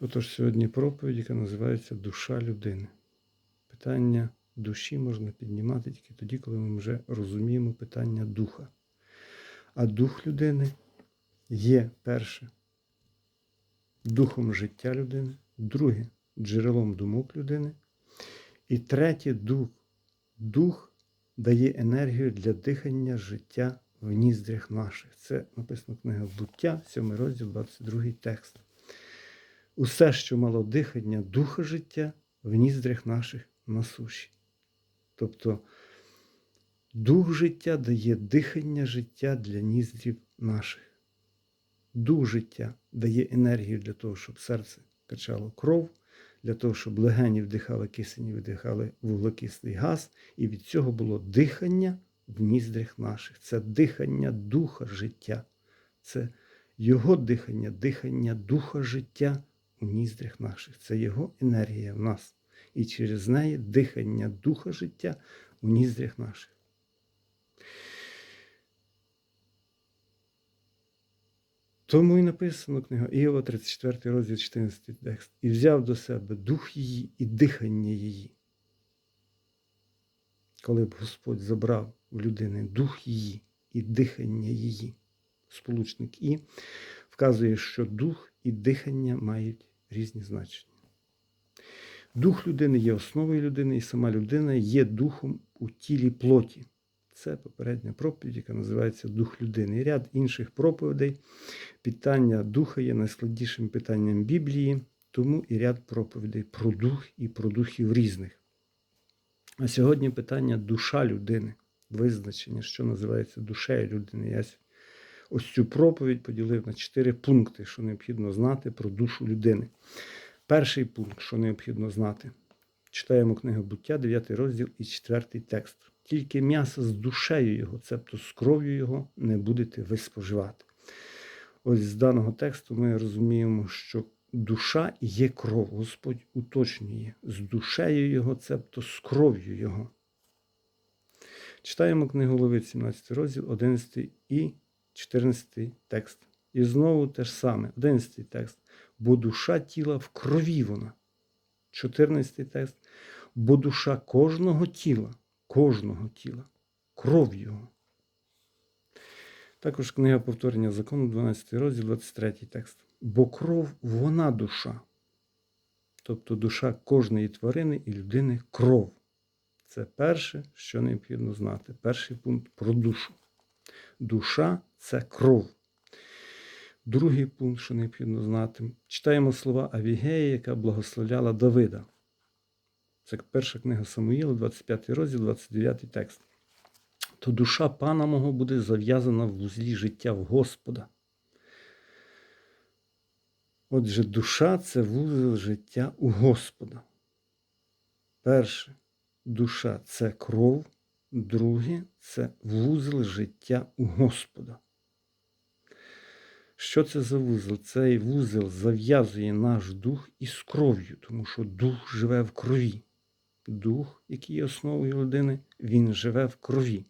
Отож, сьогодні проповідь, яка називається Душа людини. Питання душі можна піднімати тільки тоді, коли ми вже розуміємо питання духа. А дух людини є перше духом життя людини, друге джерелом думок людини. І третє дух. Дух дає енергію для дихання життя в ніздрях наших. Це написано книга Буття, 7 розділ, 22 текст. Усе, що мало дихання духа життя в ніздрях наших на суші. Тобто дух життя дає дихання життя для ніздрів наших. Дух життя дає енергію для того, щоб серце качало кров, для того, щоб легені вдихали кисень і видихали вуглекислий газ, і від цього було дихання в ніздрях наших. Це дихання духа життя. Це його дихання, дихання духа життя ніздрях наших. Це його енергія в нас. І через неї дихання духа життя у ніздрях наших. Тому і написано книга Іова, 34 розділ 14 текст. І взяв до себе дух її і дихання її. Коли б Господь забрав в людини дух її і дихання її. Сполучник І вказує, що дух і дихання мають різні значення. Дух людини є основою людини, і сама людина є духом у тілі плоті. Це попередня проповідь, яка називається Дух людини. І ряд інших проповідей. Питання духа є найскладнішим питанням Біблії, тому і ряд проповідей про дух і про духів різних. А сьогодні питання душа людини, визначення, що називається душею людини. Я ось цю проповідь поділив на чотири пункти, що необхідно знати про душу людини. Перший пункт, що необхідно знати, читаємо книгу буття, 9 розділ і 4 текст. Тільки м'ясо з душею його, цебто з кров'ю його, не будете ви споживати. Ось з даного тексту ми розуміємо, що душа є кров. Господь уточнює з душею його, цебто з кров'ю його. Читаємо книгу Левит, 17 розділ, 11 і 14 текст. І знову те ж саме, 11 текст. Бо душа тіла в крові вона. 14 текст. Бо душа кожного тіла, кожного тіла, кров його. Також книга повторення закону, 12 розділ, 23 текст. Бо кров вона душа. Тобто душа кожної тварини і людини кров. Це перше, що необхідно знати. Перший пункт про душу. Душа це кров. Другий пункт, що необхідно знати, читаємо слова Авігея, яка благословляла Давида. Це перша книга Самуїла, 25 розділ, 29 текст. То душа пана мого буде зав'язана в вузлі життя в Господа. Отже, душа це вузол життя у Господа. Перше, душа це кров, друге це вузол життя у Господа. Що це за вузол? Цей вузол зав'язує наш дух із кров'ю, тому що дух живе в крові. Дух, який є основою людини, він живе в крові.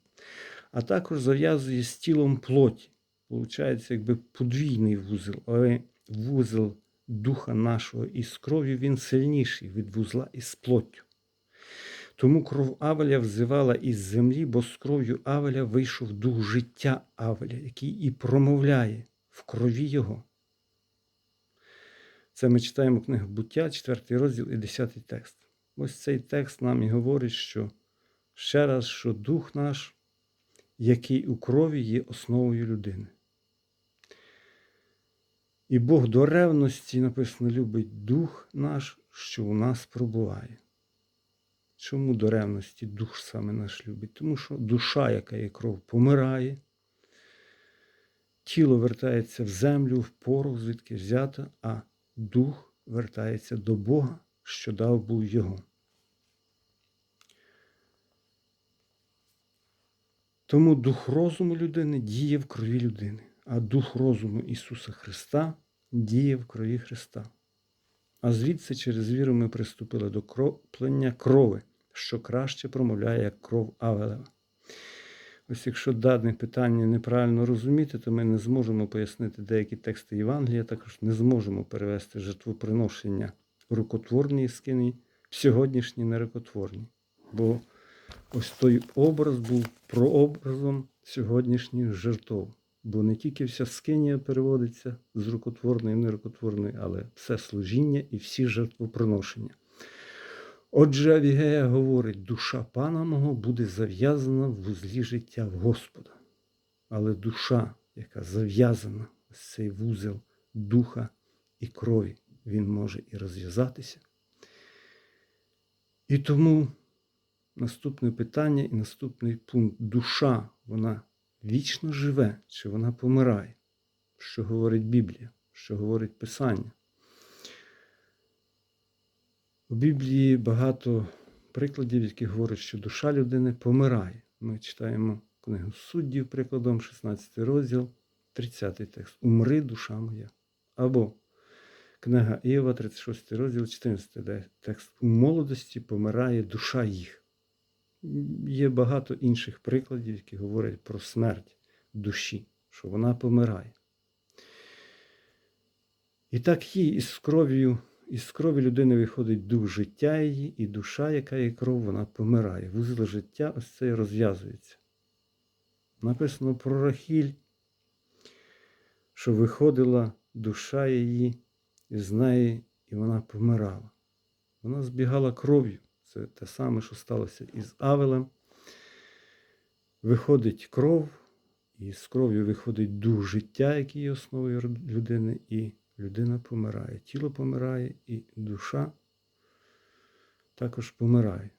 А також зав'язує з тілом плоті. Получається, якби подвійний вузол, але вузол духа нашого із кров'ю він сильніший від вузла із плоттю. Тому кров Авеля взивала із землі, бо з кров'ю Авеля вийшов дух життя Авеля, який і промовляє в крові його. Це ми читаємо книгу буття, 4 розділ і 10 текст. Ось цей текст нам і говорить, що ще раз, що дух наш, який у крові є основою людини. І Бог до ревності написано любить дух наш, що у нас пробуває. Чому до ревності дух саме наш любить? Тому що душа, яка є кров, помирає, тіло вертається в землю, в порох, звідки взято, а дух вертається до Бога, що дав був його. Тому дух розуму людини діє в крові людини, а дух розуму Ісуса Христа діє в крові Христа. А звідси через віру ми приступили до кроплення крови, що краще промовляє як кров Авелева. Ось якщо дане питання неправильно розуміти, то ми не зможемо пояснити деякі тексти Євангелія, також не зможемо перевести жертвоприношення рукотворні скині в сьогоднішні нерукотворні. Бо ось той образ був прообразом сьогоднішніх жертв. Бо не тільки вся скинія переводиться з рукотворної в нерукотворної, але все служіння і всі жертвоприношення. Отже, Авігея говорить, душа пана мого буде зав'язана в вузлі життя в Господа. Але душа, яка зав'язана, ось цей вузел духа і крові, він може і розв'язатися. І тому наступне питання і наступний пункт. Душа, вона вічно живе, чи вона помирає? Що говорить Біблія, що говорить Писання? У Біблії багато прикладів, які говорять, що душа людини помирає. Ми читаємо книгу суддів, прикладом, 16 розділ, 30 текст. Умри, душа моя. Або книга Іова, 36 розділ, 14 текст. У молодості помирає душа їх. Є багато інших прикладів, які говорять про смерть душі, що вона помирає. І так є із кров'ю із крові людини виходить дух життя її, і душа, яка є кров, вона помирає. Вузол життя ось це розв'язується. Написано про Рахіль, що виходила душа її із неї, і вона помирала. Вона збігала кров'ю. Це те саме, що сталося із Авелем. Виходить кров, і з кров'ю виходить дух життя, який є основою людини. і людина помирає. Тіло помирає, і душа також помирає.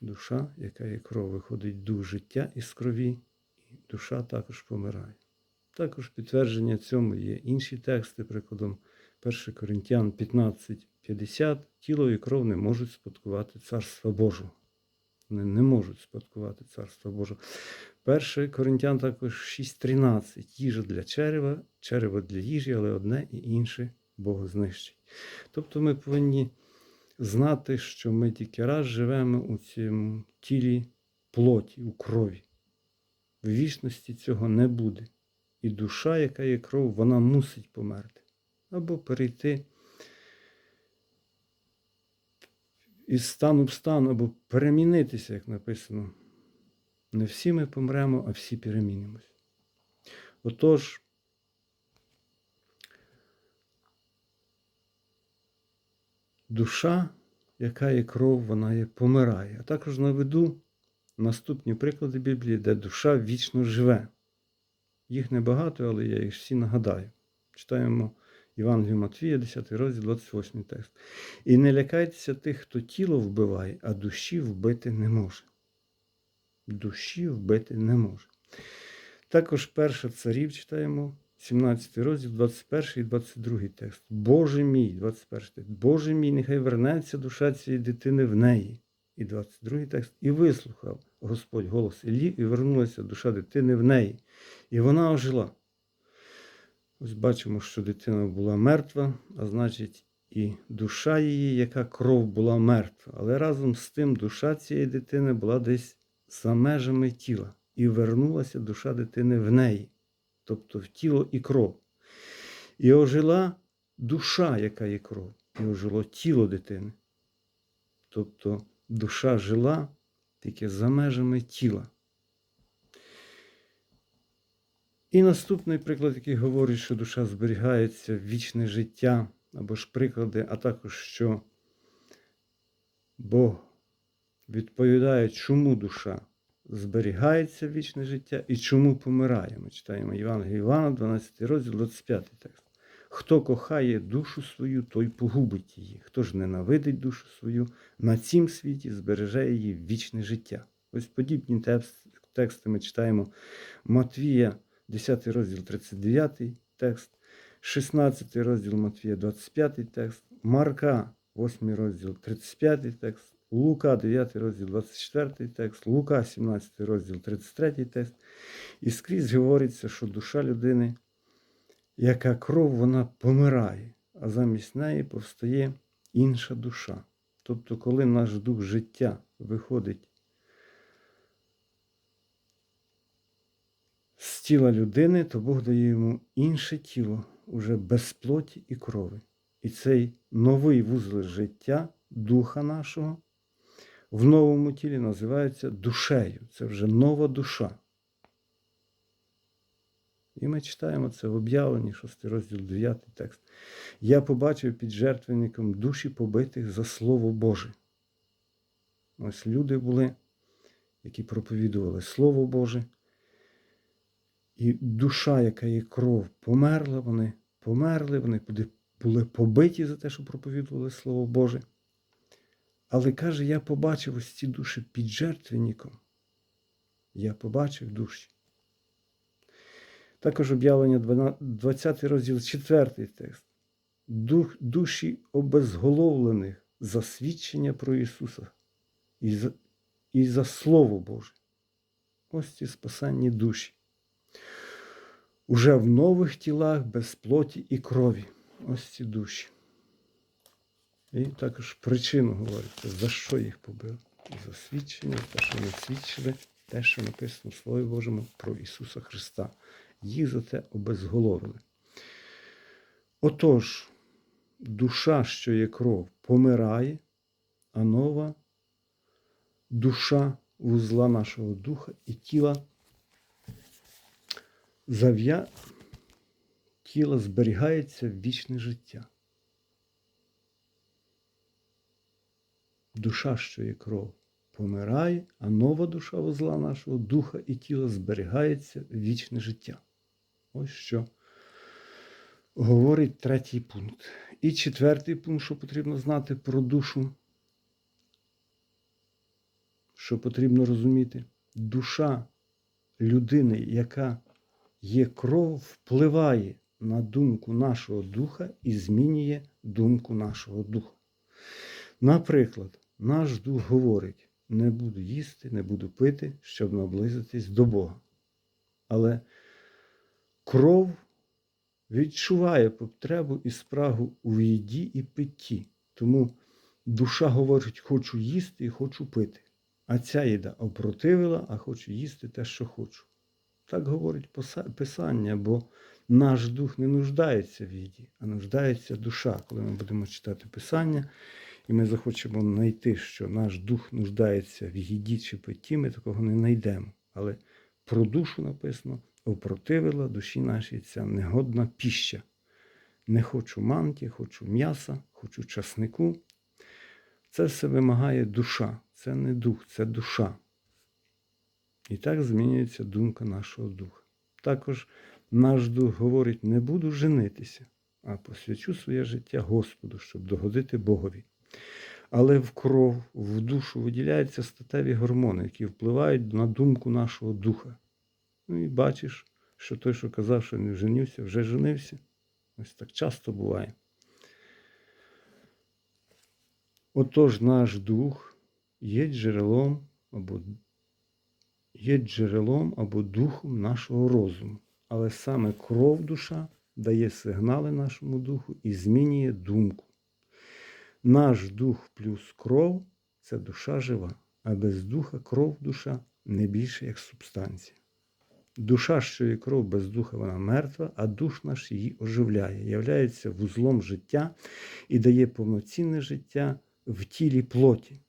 Душа, яка є кров, виходить дух життя із крові, і душа також помирає. Також підтвердження цьому є інші тексти, прикладом 1 Коринтян 15:50 тіло і кров не можуть спадкувати Царства Божого. Вони не можуть спадкувати Царство Боже. 1 Коринтян також 6.13. Їжа для черева, черево для їжі, але одне і інше Бог знищить. Тобто ми повинні знати, що ми тільки раз живемо у цьому тілі плоті, у крові. В вічності цього не буде. І душа, яка є кров, вона мусить померти. Або перейти із стану в стан, або перемінитися, як написано. Не всі ми помремо, а всі перемінимось. Отож, душа, яка є кров, вона є помирає. А також наведу наступні приклади Біблії, де душа вічно живе. Їх небагато, але я їх всі нагадаю. Читаємо Євангелію Матвія, 10 розділ, 28 текст. І не лякайтеся тих, хто тіло вбиває, а душі вбити не може. Душі вбити не може. Також перша царів читаємо, 17 розділ, 21 і 22 текст. Боже мій, 21 текст. Боже мій, нехай вернеться душа цієї дитини в неї. І 22 текст. І вислухав Господь голос Іллі, і вернулася душа дитини в неї. І вона ожила. Ось бачимо, що дитина була мертва, а значить, і душа її, яка кров була мертва. Але разом з тим душа цієї дитини була десь за межами тіла. І вернулася душа дитини в неї, тобто в тіло і кров. І ожила душа, яка є кров, і ожило тіло дитини. Тобто душа жила тільки за межами тіла. І наступний приклад, який говорить, що душа зберігається в вічне життя, або ж приклади, а також що Бог відповідає, чому душа зберігається в вічне життя і чому помирає. Ми читаємо Євангелія Івана, 12 розділ, 25 текст. Хто кохає душу свою, той погубить її. Хто ж ненавидить душу свою, на цім світі збереже її в вічне життя. Ось подібні тексти ми читаємо Матвія. 10 розділ 39 текст, 16 розділ Матвія, 25 текст, Марка, 8 розділ 35 текст, Лука, 9 розділ 24 текст, Лука, 17 розділ 33 текст. І скрізь говориться, що душа людини, яка кров, вона помирає, а замість неї повстає інша душа. Тобто, коли наш дух життя виходить з тіла людини, то Бог дає йому інше тіло, уже без плоті і крови. І цей новий вузол життя духа нашого в новому тілі називається душею. Це вже нова душа. І ми читаємо це в об'явленні, 6 розділ, 9 текст. Я побачив під жертвенником душі побитих за Слово Боже. Ось люди були, які проповідували Слово Боже. І душа, яка є кров, померла, вони померли, вони були побиті за те, що проповідували Слово Боже. Але каже, я побачив ось ці душі під жертвенником. Я побачив душі. Також об'явлення 20 розділ 4 текст. Дух, душі обезголовлених за свідчення про Ісуса і за, і за Слово Боже. Ось ці спасенні душі. Уже в нових тілах без плоті і крові. Ось ці душі. І також причину говориться, за що їх побив. За свідчення, те, що вони свідчили, те, що написано в Слові Божому про Ісуса Христа. Їх за те обезголовили. Отож, душа, що є кров, помирає, а нова душа вузла нашого духа і тіла зав'я тіло зберігається в вічне життя. Душа, що є кров, помирає, а нова душа вузла нашого духа і тіла зберігається в вічне життя. Ось що говорить третій пункт. І четвертий пункт, що потрібно знати про душу, що потрібно розуміти, душа людини, яка є кров, впливає на думку нашого духа і змінює думку нашого духа. Наприклад, наш дух говорить: не буду їсти, не буду пити, щоб наблизитись до Бога. Але кров відчуває потребу і спрагу у їді і питті. Тому душа говорить, хочу їсти і хочу пити. А ця їда опротивила, а хочу їсти те, що хочу. Так говорить Писання, бо наш дух не нуждається в їді, а нуждається душа. Коли ми будемо читати Писання, і ми захочемо знайти, що наш дух нуждається в їді чи питті, ми такого не знайдемо. Але про душу написано: опротивила душі нашій ця негодна піща. Не хочу манті, хочу м'яса, хочу часнику. Це все вимагає душа. Це не дух, це душа. І так змінюється думка нашого духа. Також наш дух говорить: не буду женитися, а посвячу своє життя Господу, щоб догодити Богові. Але в кров, в душу виділяються статеві гормони, які впливають на думку нашого духа. Ну і бачиш, що той, що казав, що не женився, вже женився. Ось так часто буває. Отож, наш дух є джерелом або є джерелом або духом нашого розуму. Але саме кров душа дає сигнали нашому духу і змінює думку. Наш дух плюс кров це душа жива, а без духа кров душа не більше як субстанція. Душа, що є кров без духа, вона мертва, а дух наш її оживляє, являється вузлом життя і дає повноцінне життя в тілі плоті.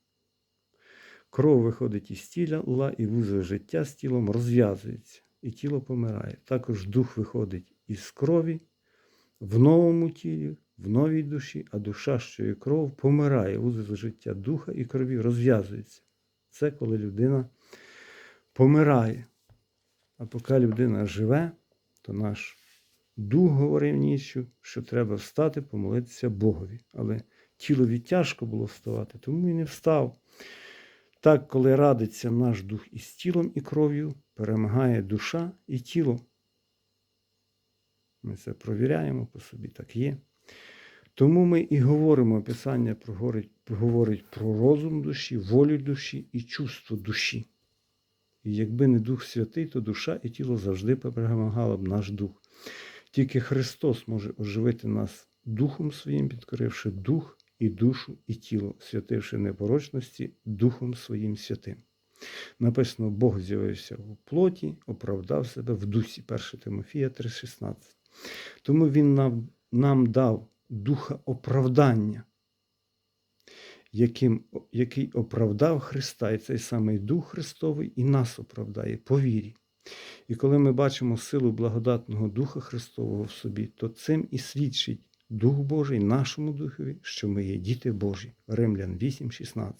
Кров виходить із тіла, і вузол життя з тілом розв'язується, і тіло помирає. Також дух виходить із крові в новому тілі, в новій душі, а душа, що є кров, помирає, вузол життя духа і крові розв'язується. Це коли людина помирає. А поки людина живе, то наш дух говорив ніччю, що треба встати, помолитися Богові. Але тілові тяжко було вставати, тому і не встав. Так, коли радиться наш дух із тілом і кров'ю, перемагає душа і тіло. Ми це провіряємо по собі, так є. Тому ми і говоримо, Писання говорить про розум душі, волю душі і чувство душі. І якби не Дух Святий, то душа і тіло завжди перемагало б наш дух. Тільки Христос може оживити нас Духом Своїм, підкоривши дух і душу, і тіло, святивши непорочності Духом Своїм святим. Написано, Бог з'явився в плоті, оправдав себе в дусі. 1 Тимофія 3,16. Тому Він нам, нам дав духа оправдання, яким, який оправдав Христа, і цей самий Дух Христовий і нас оправдає по вірі. І коли ми бачимо силу благодатного Духа Христового в собі, то цим і свідчить Дух Божий нашому Духові, що ми є діти Божі. Римлян 8,16.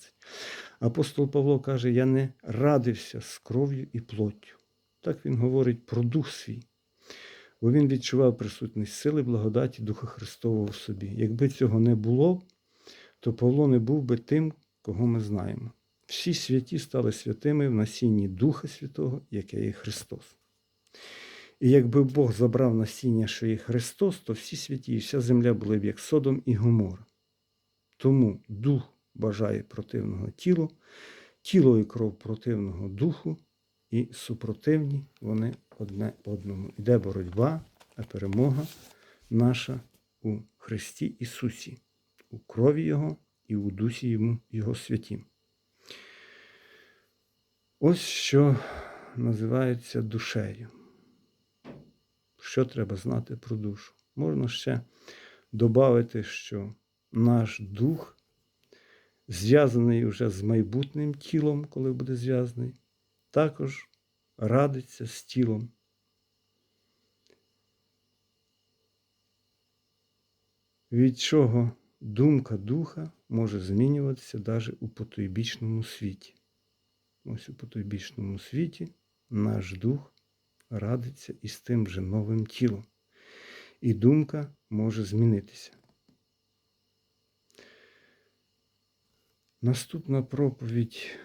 Апостол Павло каже: Я не радився з кров'ю і плоттю. Так він говорить про дух свій, бо він відчував присутність сили благодаті Духа Христового в собі. Якби цього не було, то Павло не був би тим, кого ми знаємо. Всі святі стали святими в насінні Духа Святого, яке є Христос. І якби Бог забрав насіння, що є Христос, то всі святі і вся земля були б як Содом і Гомора. Тому дух бажає противного тілу, тіло і кров противного духу, і супротивні вони одне одному. Іде боротьба, а перемога наша у Христі Ісусі, у крові Його і у дусі Йому Його святім. Ось що називається душею. Що треба знати про душу? Можна ще додати, що наш дух зв'язаний вже з майбутнім тілом, коли буде зв'язаний, також радиться з тілом. Від чого думка духа може змінюватися навіть у потойбічному світі. Ось у потойбічному світі наш дух радиться із тим же новим тілом. І думка може змінитися. Наступна проповідь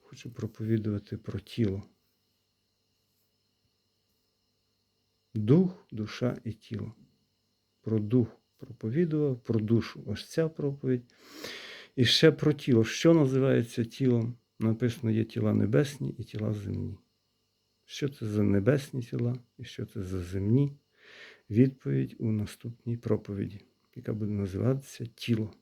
хочу проповідувати про тіло. Дух, душа і тіло. Про дух проповідував, про душу ось ця проповідь. І ще про тіло. Що називається тілом? Написано, є тіла небесні і тіла земні. Що це за небесні тіла і що це за земні? Відповідь у наступній проповіді, яка буде називатися тіло.